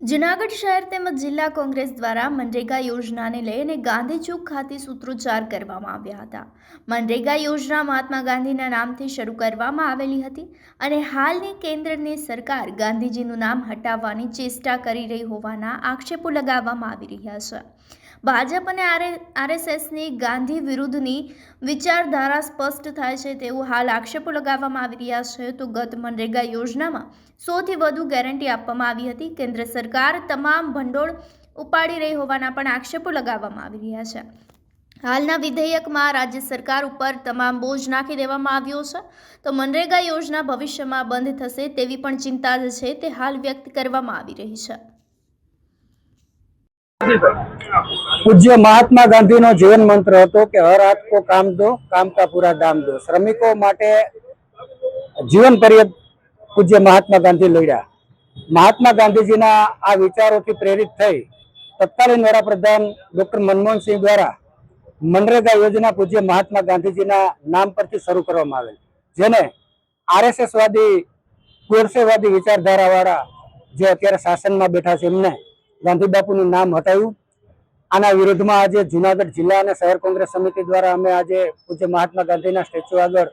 જૂનાગઢ શહેર તેમજ જિલ્લા કોંગ્રેસ દ્વારા મનરેગા યોજનાને લઈને ગાંધી ચોક ખાતે સૂત્રોચ્ચાર કરવામાં આવ્યા હતા. મનરેગા યોજના મહાત્મા ગાંધીના નામથી શરૂ કરવામાં આવેલી હતી અને હાલની કેન્દ્રની સરકાર ગાંધીજીનું નામ હટાવવાની ચેષ્ટા કરી રહી હોવાના આક્ષેપો લગાવવામાં આવી રહ્યા છે. ભાજપ અને આરએ આરએસએસની ગાંધી વિરુદ્ધની વિચારધારા સ્પષ્ટ થાય છે તેવું હાલ આક્ષેપો લગાવવામાં આવી રહ્યા છે. તો ગત મનરેગા યોજનામાં સોથી વધુ ગેરંટી આપવામાં આવી હતી. કેન્દ્ર સરકાર તમામ ભંડોળ ઉપાડી રહી હોવાના પણ આક્ષેપો લગાવવામાં આવી રહ્યા છે. હાલના વિધેયકમાં રાજ્ય સરકાર ઉપર તમામ બોજ નાખી દેવામાં આવ્યો છે. તો મનરેગા યોજના ભવિષ્યમાં બંધ થશે તેવી પણ ચિંતા જે છે તે હાલ વ્યક્ત કરવામાં આવી રહી છે. પૂજ્ય મહાત્મા ગાંધીનો જીવન મંત્ર હતો કે, હર હાથ કો કામ દો, કામ કા પૂરા દામ દો. શ્રમિકો માટે જીવન પર્યંત પૂજ્ય મહાત્મા ગાંધી લડ્યા. મહાત્મા ગાંધીજીના આ વિચારોથી પ્રેરિત થઈ તત્કાલીન વડાપ્રધાન ડોક્ટર મનમોહનસિંહ દ્વારા મનરેગા યોજના પૂજ્ય મહાત્મા ગાંધીજીના નામ પરથી શરૂ કરવામાં આવેલ. જેને આરએસએસ વાદી ગોડસેવાદી વિચારધારાવાળા જે અત્યારે શાસનમાં બેઠા છે એમને ગાંધી બાપુનું નામ હટાવ્યું આના વિરોધમાં આજે જુનાગઢ જિલ્લા અને શહેર કોંગ્રેસ સમિતિ દ્વારા અમે આજે પૂજ્ય મહાત્મા ગાંધીના સ્ટેચ્યુ આગળ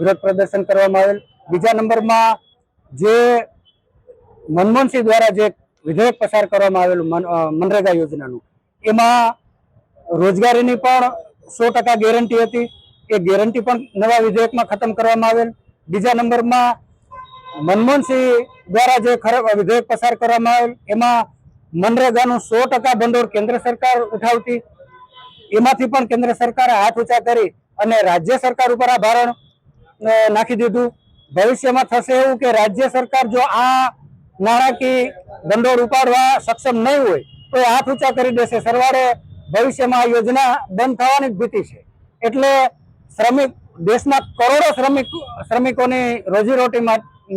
વિરોધ પ્રદર્શન કરવામાં આવેલ. બીજા નંબરમાં જે મનમોહનસિંહ દ્વારા જે વિધેયક પસાર કરવામાં આવેલું મન- મનરેગા યોજનાનું, એમાં રોજગારીની પણ સો ટકા ગેરંટી હતી. એ ગેરંટી પણ નવા વિધેયકમાં ખતમ કરવામાં આવેલ. બીજા નંબરમાં મનમોહનસિંહ દ્વારા જે ખરા વિધેયક પસાર કરવામાં આવેલ, એમાં મનરેગાનું સો ટકા ભંડોળ કેન્દ્ર સરકાર ઉઠાવતી. એમાંથી પણ કેન્દ્ર સરકારે હાથ ઊંચા કરી અને રાજ્ય સરકાર ઉપર આ ભારણ નાખી દીધું. ભવિષ્યમાં થશે એવું કે રાજ્ય સરકાર જો આ નાણાકીય ભંડોળ ઉપાડવા સક્ષમ નહીં હોય, તો એ હાથ ઊંચા કરી દેશે. સરવાળે ભવિષ્યમાં આ યોજના બંધ થવાની જ ભીતિ છે. એટલે શ્રમિક, દેશના કરોડો શ્રમિક, શ્રમિકોની રોજીરોટી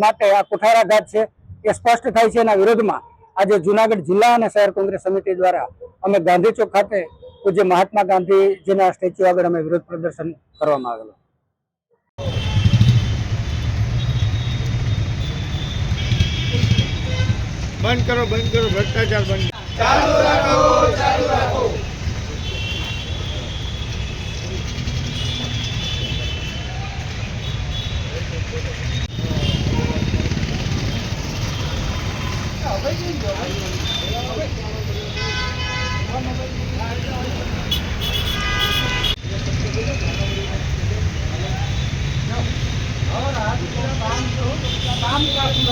માટે આ કુઠારાઘાત છે. એ સ્પષ્ટ થાય છે એના વિરોધમાં. આજે જુનાગઢ જિલ્લા અને શહેર કોંગ્રેસ સમિતિ દ્વારા અમે ગાંધી ચોક ખાતે પૂજ્ય મહાત્મા ગાંધીજીના સ્ટેચ્યુ આગળ અમે વિરોધ પ્રદર્શન કરવામાં આવેલું. બંધ કરો બંધ કરો ભ્રષ્ટાચાર બંધ.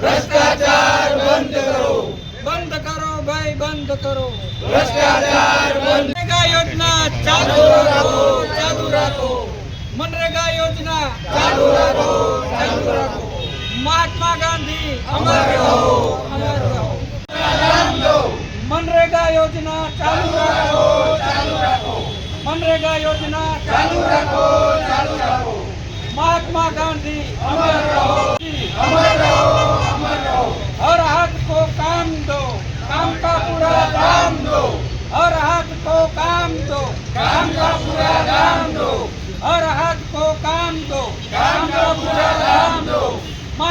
ભ્રષ્ટાચાર બંધ કરો. બંધ કરો ભાઈ બંધ કરો. ભ્રષ્ટાચાર બંધ મનરેગા યોજના ચાલુ રાખો ચાલુ રાખો. મનરેગા યોજના ચાલુ રાખો ચાલુ રાખો. મહાત્મા ગાંધી અમર રહો. અમર રહો. મનરેગા યોજના ચાલુ રાખો ચાલુ રાખો. મનરેગા યોજના ચાલુ રાખો ચાલુ રાખો. મહાત્મા ગાંધી અમર રહો. અમર tratando.